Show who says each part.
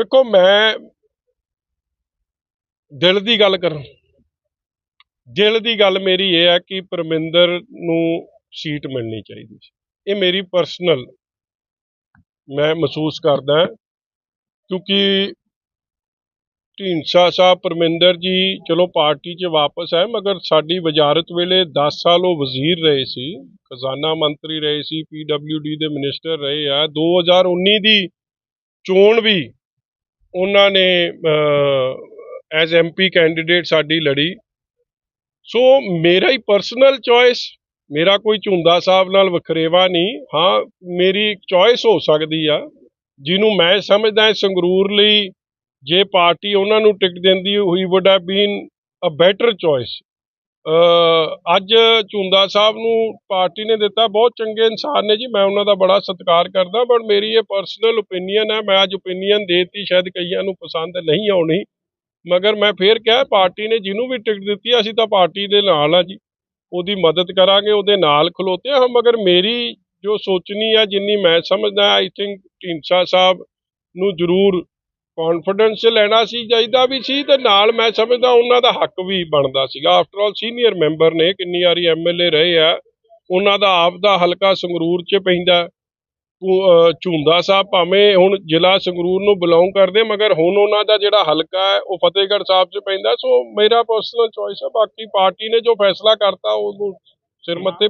Speaker 1: ਵੇਖੋ, ਮੈਂ ਦਿਲ ਦੀ ਗੱਲ ਕਰਾਂ। ਦਿਲ ਦੀ ਗੱਲ ਮੇਰੀ ਇਹ ਹੈ ਕਿ ਪਰਮਿੰਦਰ ਨੂੰ ਸੀਟ ਮਿਲਣੀ ਚਾਹੀਦੀ ਸੀ। ਇਹ ਮੇਰੀ ਪਰਸਨਲ ਮੈਂ ਮਹਿਸੂਸ ਕਰਦਾ ਕਿਉਂਕਿ ਢੀਂਡਸਾ ਸਾਹਿਬ ਪਰਮਿੰਦਰ ਜੀ ਚਲੋ ਪਾਰਟੀ 'ਚ ਵਾਪਸ ਆਏ, ਮਗਰ ਸਾਡੀ ਵਜ਼ਾਰਤ ਵੇਲੇ 10 ਸਾਲ ਉਹ ਵਜ਼ੀਰ ਰਹੇ ਸੀ, ਖਜ਼ਾਨਾ ਮੰਤਰੀ ਰਹੇ ਸੀ ਪੀਡਬਲਯੂਡੀ ਦੇ ਮਿਨਿਸਟਰ ਰਹੇ ਆ। 2019 ਦੀ ਚੋਣ ਵੀ ਉਹਨਾਂ ਨੇ ਐਜ਼ ਐਮਪੀ ਕੈਂਡੀਡੇਟ ਸਾਡੀ ਲੜੀ। ਸੋ ਮੇਰਾ ਹੀ ਪਰਸਨਲ ਚੋਇਸ ਮੇਰਾ ਕੋਈ ਝੁੰਦਾ ਸਾਹਿਬ ਨਾਲ ਵਖਰੇਵਾ ਨਹੀਂ। ਹਾਂ, ਮੇਰੀ ਚੋਇਸ ਹੋ ਸਕਦੀ ਆ, ਜਿਹਨੂੰ ਮੈਂ ਸਮਝਦਾ ਸੰਗਰੂਰ ਲਈ ਜੇ ਪਾਰਟੀ ਉਹਨਾਂ ਨੂੰ ਟਿਕਟ ਦਿੰਦੀ ਹੋਈ would have been a better choice ਅੱਜ ਝੁੰਦਾ ਸਾਹਿਬ ਨੂੰ ਪਾਰਟੀ ਨੇ ਦਿੱਤਾ। ਬਹੁਤ ਚੰਗੇ ਇਨਸਾਨ ਨੇ ਜੀ, ਮੈਂ ਉਹਨਾਂ ਦਾ ਬੜਾ ਸਤਿਕਾਰ ਕਰਦਾ ਬਟ ਮੇਰੀ ਇਹ ਪਰਸਨਲ ਓਪੀਨੀਅਨ ਹੈ, ਮੈਂ ਅੱਜ ਓਪੀਨੀਅਨ ਦੇਤੀ, ਸ਼ਾਇਦ ਕਈਆਂ ਨੂੰ ਪਸੰਦ ਨਹੀਂ ਆਉਣੀ। ਮਗਰ ਮੈਂ ਫੇਰ ਕਿਹਾ, ਪਾਰਟੀ ਨੇ ਜਿਹਨੂੰ ਵੀ ਟਿਕਟ ਦਿੱਤੀ, ਅਸੀਂ ਤਾਂ ਪਾਰਟੀ ਦੇ ਨਾਲ ਆ ਜੀ। ਉਹਦੀ ਮਦਦ ਕਰਾਂਗੇ, ਉਹਦੇ ਨਾਲ ਖਲੋਤੇ ਹਾਂ। ਮਗਰ ਮੇਰੀ ਜੋ ਸੋਚਣੀ ਆ ਜਿੰਨੀ ਮੈਂ ਸਮਝਦਾ ਆਈ ਥਿੰਕ ਢੀਂਡਸਾ ਸਾਹਿਬ ਨੂੰ ਜ਼ਰੂਰ ਕੌਨਫੀਡੈਂਸ ਲੈਣਾ ਸੀ ਚਾਹੀਦਾ ਵੀ ਸੀ ਤੇ ਨਾਲ ਮੈਂ ਸਮਝਦਾ ਉਹਨਾਂ ਦਾ ਹੱਕ ਵੀ ਬਣਦਾ ਸੀਗਾ। ਆਫਟਰ ਆਲ ਸੀਨੀਅਰ ਮੈਂਬਰ ਨੇ ਕਿੰਨੀ ਵਾਰੀ ਐਮਐਲਏ ਰਹੇ ਆ ਉਹਨਾਂ ਦਾ ਆਪ ਦਾ ਹਲਕਾ ਸੰਗਰੂਰ 'ਚ ਪੈਂਦਾ ਉਹ, ਝੁੰਦਾ ਸਾਹਿਬ ਭਾਵੇਂ ਹੁਣ ਜ਼ਿਲ੍ਹਾ ਸੰਗਰੂਰ ਨੂੰ ਬਿਲੋਂਗ ਕਰਦੇ ਮਗਰ ਹੁਣ ਉਹਨਾਂ ਦਾ ਜਿਹੜਾ ਹਲਕਾ ਹੈ ਉਹ ਫਤਿਹਗੜ੍ਹ ਸਾਹਿਬ 'ਚ ਪੈਂਦਾ। ਸੋ ਮੇਰਾ ਪਰਸਨਲ ਚੋਇਸ ਹੈ ਬਾਕੀ ਪਾਰਟੀ ਨੇ ਜੋ ਫੈਸਲਾ ਕਰਤਾ ਉਹਨੂੰ ਸਿਰ ਮੱਥੇ